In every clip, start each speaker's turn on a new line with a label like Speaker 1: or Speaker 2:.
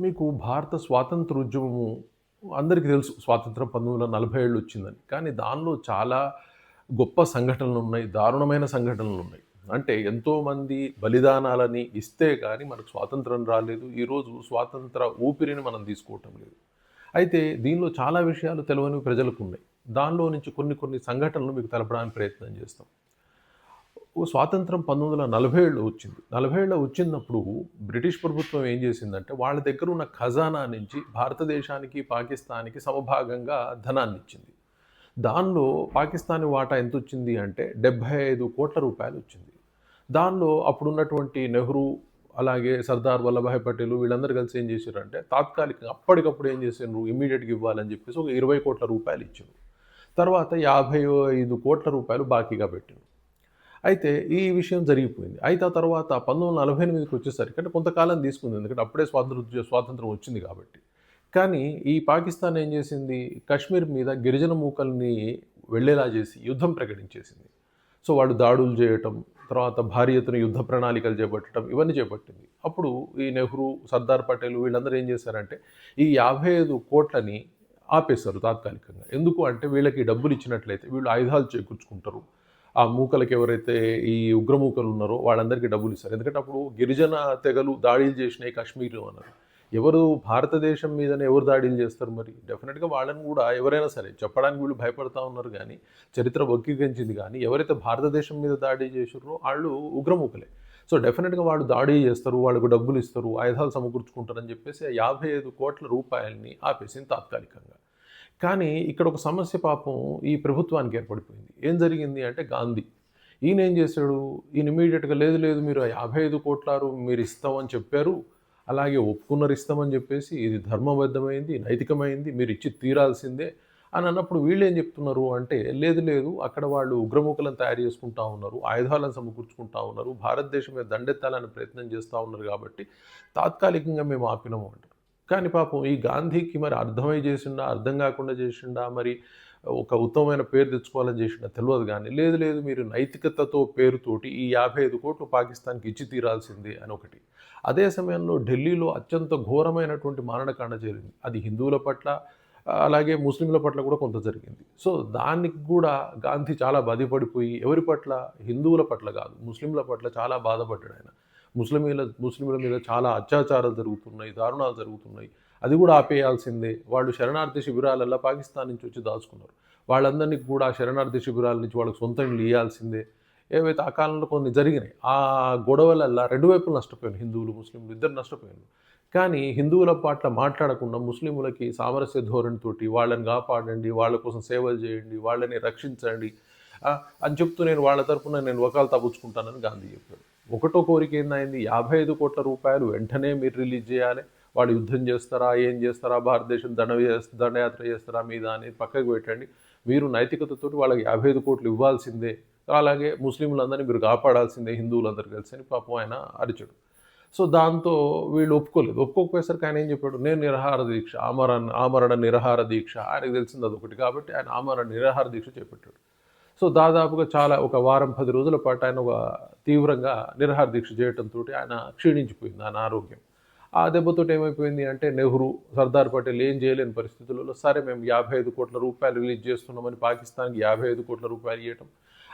Speaker 1: మీకు భారత స్వాతంత్ర ఉద్యమము అందరికీ తెలుసు. స్వాతంత్రం పంతొమ్మిది వందల నలభై ఏళ్ళు వచ్చిందని. కానీ దానిలో చాలా గొప్ప సంఘటనలు ఉన్నాయి. దారుణమైన సంఘటనలు ఉన్నాయి. అంటే ఎంతోమంది బలిదానాలని ఇస్తే కానీ మనకు స్వాతంత్రం రాలేదు. ఈరోజు స్వాతంత్ర ఊపిరిని మనం తీసుకోవటం లేదు. అయితే దీనిలో చాలా విషయాలు తెలియని ప్రజలకు ఉన్నాయి. దానిలో నుంచి కొన్ని కొన్ని సంఘటనలు మీకు తెలపడానికి ప్రయత్నం చేస్తాం. స్వాతంత్రం పంతొమ్మిది వందల నలభై ఏళ్ళు వచ్చింది. నలభై ఏళ్ళు వచ్చినప్పుడు బ్రిటిష్ ప్రభుత్వం ఏం చేసిందంటే వాళ్ళ దగ్గర ఉన్న ఖజానా నుంచి భారతదేశానికి పాకిస్తాన్కి సమభాగంగా ధనాన్ని ఇచ్చింది. దానిలో పాకిస్తాన్ వాటా ఎంత వచ్చింది అంటే డెబ్భై ఐదు కోట్ల రూపాయలు వచ్చింది. దానిలో అప్పుడున్నటువంటి నెహ్రూ అలాగే సర్దార్ వల్లభాయ్ పటేల్ వీళ్ళందరూ కలిసి ఏం చేశారంటే తాత్కాలికంగా అప్పటికప్పుడు ఏం చేశారు ఇమ్మీడియట్గా ఇవ్వాలని చెప్పేసి ఒక ఇరవై కోట్ల రూపాయలు ఇచ్చారు తర్వాత యాభై ఐదు కోట్ల రూపాయలు బాకీగా పెట్టారు అయితే ఈ విషయం జరిగిపోయింది. అయితే ఆ తర్వాత పంతొమ్మిది వందల నలభై ఎనిమిదికి వచ్చేసరికి అంటే కొంతకాలం తీసుకుంది. ఎందుకంటే అప్పుడే స్వాతంత్ర స్వాతంత్రం వచ్చింది కాబట్టి. కానీ ఈ పాకిస్తాన్ ఏం చేసింది? కాశ్మీర్ మీద గిరిజన మూకల్ని వెళ్ళేలా చేసి యుద్ధం ప్రకటించేసింది. సో వాళ్ళు దాడులు చేయటం తర్వాత భారీ ఎత్తున యుద్ధ ప్రణాళికలు చేపట్టడం ఇవన్నీ చేపట్టింది. అప్పుడు ఈ నెహ్రూ సర్దార్ పటేల్ వీళ్ళందరూ ఏం చేశారంటే ఈ యాభై ఐదు కోట్లని ఆపేశారు తాత్కాలికంగా. ఎందుకు అంటే వీళ్ళకి డబ్బులు ఇచ్చినట్లయితే వీళ్ళు ఆయుధాలు చేకూర్చుకుంటారు. ఆ మూకలకి ఎవరైతే ఈ ఉగ్రమూకలు ఉన్నారో వాళ్ళందరికీ డబ్బులు ఇస్తారు. ఎందుకంటే అప్పుడు గిరిజన తెగలు దాడులు చేసినాయి కాశ్మీర్లో అన్నారు. ఎవరు భారతదేశం మీదనే ఎవరు దాడులు చేస్తారు మరి? డెఫినెట్గా వాళ్ళని కూడా ఎవరైనా సరే చెప్పడానికి వీళ్ళు భయపడతా ఉన్నారు కానీ చరిత్ర వక్రీకరించింది కానీ ఎవరైతే భారతదేశం మీద దాడి చేసారో వాళ్ళు ఉగ్రమూకలే. సో డెఫినెట్గా వాళ్ళు దాడి చేస్తారు వాళ్ళకు డబ్బులు ఇస్తారు ఆయుధాలు సమకూర్చుకుంటారని చెప్పేసి ఆ యాభై ఐదు కోట్ల రూపాయలని ఆపేసింది తాత్కాలికంగా. కానీ ఇక్కడ ఒక సమస్య పాపం ఈ ప్రభుత్వానికి ఏర్పడిపోయింది. ఏం జరిగింది అంటే గాంధీ. ఈయన ఏం చేశాడు? ఈయన ఇమీడియట్గా లేదు లేదు మీరు యాభై ఐదు కోట్లారు మీరు ఇస్తామని చెప్పారు. అలాగే ఒప్పుకున్నారు ఇస్తామని చెప్పేసి ఇది ధర్మబద్ధమైంది నైతికమైంది మీరు ఇచ్చి తీరాల్సిందే అని అన్నప్పుడు వీళ్ళు ఏం చెప్తున్నారు అంటే లేదు లేదు అక్కడ వాళ్ళు ఉగ్రముఖలను తయారు చేసుకుంటా ఉన్నారు ఆయుధాలను సమకూర్చుకుంటా ఉన్నారు భారతదేశం మీద దండెత్తాలని ప్రయత్నం చేస్తూ ఉన్నారు కాబట్టి తాత్కాలికంగా మేము ఆపినాము అంటారు. కానీ పాపం ఈ గాంధీకి మరి అర్థమై చేసిండా అర్థం కాకుండా చేసిండా మరి ఒక ఉత్తమమైన పేరు తెచ్చుకోవాలని చేసిండా తెలియదు కానీ లేదు లేదు మీరు నైతికతతో పేరుతోటి ఈ యాభై ఐదు కోట్లు పాకిస్తాన్కి ఇచ్చి తీరాల్సిందే అని ఒకటి. అదే సమయంలో ఢిల్లీలో అత్యంత ఘోరమైనటువంటి మారణకాండ జరిగింది. అది హిందువుల పట్ల అలాగే ముస్లింల పట్ల కూడా కొంత జరిగింది. సో దానికి కూడా గాంధీ చాలా బాధపడిపోయి ఎవరి పట్ల? హిందువుల పట్ల కాదు ముస్లింల పట్ల చాలా బాధపడ్డాడు ఆయన. ముస్లింల ముస్లింల మీద చాలా అత్యాచారాలు జరుగుతున్నాయి దారుణాలు జరుగుతున్నాయి. అది కూడా ఆపేయాల్సిందే. వాళ్ళు శరణార్థి శిబిరాలల్లో పాకిస్తాన్ నుంచి వచ్చి దాచుకున్నారు. వాళ్ళందరినీ కూడా శరణార్థి శిబిరాల నుంచి వాళ్ళకి సొంత ఇల్లు ఇవ్వాల్సిందే ఏవైతే ఆ కాలంలో కొన్ని జరిగినాయి ఆ గొడవలల్లో రెండు వైపులు నష్టపోయారు హిందువులు ముస్లింలు ఇద్దరు నష్టపోయారు కానీ హిందువుల పట్ల మాట్లాడకుండా ముస్లింలకి సామరస్య ధోరణితోటి వాళ్ళని కాపాడండి వాళ్ళ కోసం సేవలు చేయండి వాళ్ళని రక్షించండి. అని చెప్తూ నేను వాళ్ళ తరపున నేను వకాలు తగ్గుచుకుంటానని గాంధీ చెప్పాడు. ఒకటో కోరిక ఏందైంది యాభై ఐదు కోట్ల రూపాయలు వెంటనే మీరు రిలీజ్ చేయాలి. వాళ్ళు యుద్ధం చేస్తారా? ఏం చేస్తారా? భారతదేశం దండ దండయాత్ర చేస్తారా? మీద అనేది పక్కకు పెట్టండి. మీరు నైతికతతోటి వాళ్ళకి యాభై ఐదు కోట్లు ఇవ్వాల్సిందే. అలాగే ముస్లింలందరినీ మీరు కాపాడాల్సిందే హిందువులందరూ కలిసి అని పాపం ఆయన అరిచాడు. సో దాంతో వీళ్ళు ఒప్పుకోలేదు. ఒప్పుకోకపోయేసరికి ఆయన ఏం చెప్పాడు? నేను నిరహార దీక్ష ఆమరణ ఆమరణ నిరహార దీక్ష. ఆయనకు తెలిసింది అదొకటి కాబట్టి ఆయన ఆమరణ నిరహార దీక్ష చేపట్టాడు. సో దాదాపుగా చాలా ఒక వారం పది రోజుల పాటు ఆయన ఒక తీవ్రంగా నిరహార దీక్ష చేయడంతో ఆయన క్షీణించిపోయింది ఆయన ఆరోగ్యం. ఆ దెబ్బతో ఏమైపోయింది అంటే నెహ్రూ సర్దార్ పటేల్ ఏం చేయలేని పరిస్థితులలో సరే మేము యాభై ఐదు కోట్ల రూపాయలు రిలీజ్ చేస్తున్నామని పాకిస్తాన్కి యాభై ఐదు కోట్ల రూపాయలు ఇవ్వటం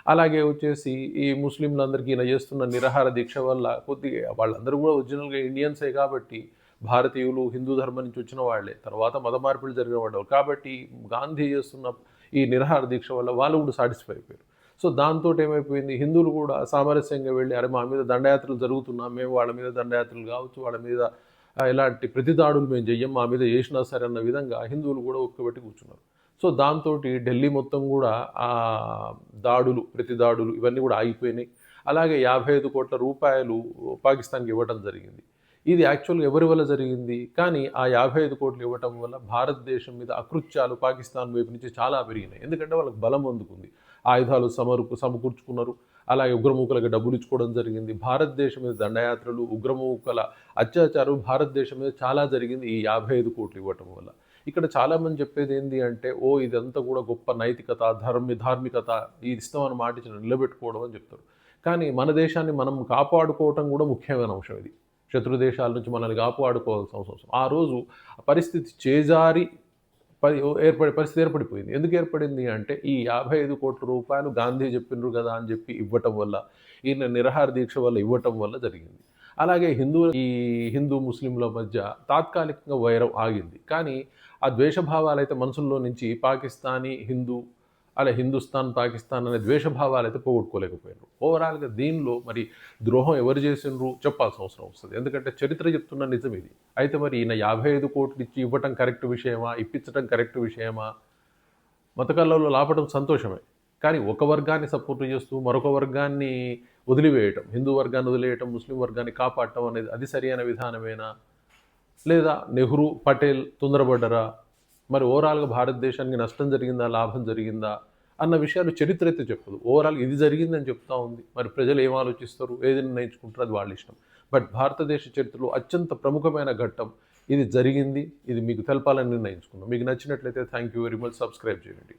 Speaker 1: అలాగే వచ్చేసి ఈ ముస్లింలందరికీ ఈయన చేస్తున్న నిరహార దీక్ష వల్ల కొద్దిగా వాళ్ళందరూ కూడా ఒరిజినల్గా ఇండియన్సే కాబట్టి భారతీయులు హిందూ ధర్మం నుంచి వచ్చిన వాళ్ళే. తర్వాత మత మార్పులు జరిగిన వాళ్ళు. కాబట్టి గాంధీ చేస్తున్న ఈ నిరహార దీక్ష వల్ల వాళ్ళు కూడా సాటిస్ఫై అయిపోయారు. సో దాంతో ఏమైపోయింది? హిందువులు కూడా సామరస్యంగా వెళ్ళి అరే మా మీద దండయాత్రలు జరుగుతున్నా మేము వాళ్ళ మీద దండయాత్రలు కావచ్చు వాళ్ళ మీద ఇలాంటి ప్రతిదాడులు మేము చెయ్యం మా మీద చేసినా సరే అన్న విధంగా హిందువులు కూడా ఒక్కబెట్టి కూర్చున్నారు. సో దాంతో ఢిల్లీ మొత్తం కూడా ఆ దాడులు ప్రతి దాడులు ఇవన్నీ కూడా ఆగిపోయినాయి. అలాగే యాభై ఐదు కోట్ల రూపాయలు పాకిస్తాన్కి ఇవ్వడం జరిగింది. ఇది యాక్చువల్గా ఎవరి వల్ల జరిగింది? కానీ ఆ యాభై ఐదు కోట్లు ఇవ్వటం వల్ల భారతదేశం మీద అకృత్యాలు పాకిస్తాన్ వైపు నుంచి చాలా పెరిగినాయి. ఎందుకంటే వాళ్ళకి బలం అందుకుంది. ఆయుధాలు సమర్పు సమకూర్చుకున్నారు. అలాగే ఉగ్రమూకలకు డబ్బులు ఇచ్చుకోవడం జరిగింది. భారతదేశం మీద దండయాత్రలు ఉగ్రమూకల అత్యాచారం భారతదేశం మీద చాలా జరిగింది ఈ యాభై ఐదు కోట్లు ఇవ్వటం వల్ల. ఇక్కడ చాలామంది చెప్పేది ఏంటి అంటే ఓ ఇదంతా కూడా గొప్ప నైతికత ధర్మ ధార్మికత ఇది ఇస్తామని మాట ఇచ్చిన నిలబెట్టుకోవడం అని చెప్తారు. కానీ మన దేశాన్ని మనం కాపాడుకోవటం కూడా ముఖ్యమైన అంశం ఇది. శత్రు దేశాల నుంచి మనల్ని కాపాడుకోవాల్సిన అవసరం ఆ రోజు పరిస్థితి చేజారి పరి ఏర్పడి పరిస్థితి ఏర్పడిపోయింది. ఎందుకు ఏర్పడింది అంటే ఈ యాభై ఐదు కోట్ల రూపాయలు గాంధీ చెప్పిండ్రు కదా అని చెప్పి ఇవ్వటం వల్ల ఈయన నిరహార దీక్ష వల్ల ఇవ్వటం వల్ల జరిగింది. అలాగే హిందూ ఈ హిందూ ముస్లింల మధ్య తాత్కాలికంగా వైరం ఆగింది. కానీ ఆ ద్వేషభావాలు అయితే మనసుల్లో నుంచి పాకిస్తానీ హిందూ అలా హిందుస్థాన్ పాకిస్తాన్ అనే ద్వేషభావాలు అయితే పోగొట్టుకోలేకపోయినారు. ఓవరాల్గా దీనిలో మరి ద్రోహం ఎవరు చేసిండ్రు చెప్పాల్సిన అవసరం వస్తుంది. ఎందుకంటే చరిత్ర చెప్తున్న నిజం ఇది. అయితే మరి ఈయన యాభై ఐదు కోట్లు ఇచ్చి ఇవ్వటం కరెక్ట్ విషయమా? ఇప్పించడం కరెక్ట్ విషయమా? మతకాలలో లాపడం సంతోషమే. కానీ ఒక వర్గాన్ని సపోర్ట్ చేస్తూ మరొక వర్గాన్ని వదిలివేయటం హిందూ వర్గాన్ని వదిలేయటం ముస్లిం వర్గాన్ని కాపాడటం అనేది అది సరైన విధానమేనా? లేదా నెహ్రూ పటేల్ తొందరపడ్డరా? మరి ఓవరాల్గా భారతదేశానికి నష్టం జరిగిందా లాభం జరిగిందా అన్న విషయాలు చరిత్ర అయితే చెప్పదు. ఓవరాల్ ఇది జరిగిందని చెప్తా ఉంది. మరి ప్రజలు ఏం ఆలోచిస్తారు? ఏది నిర్ణయించుకుంటారు అది వాళ్ళ ఇష్టం. బట్ భారతదేశ చరిత్రలో అత్యంత ప్రముఖమైన ఘట్టం ఇది జరిగింది. ఇది మీకు తెలపాలని నిర్ణయించుకున్నాం. మీకు నచ్చినట్లయితే thank you very much. Subscribe చేయండి.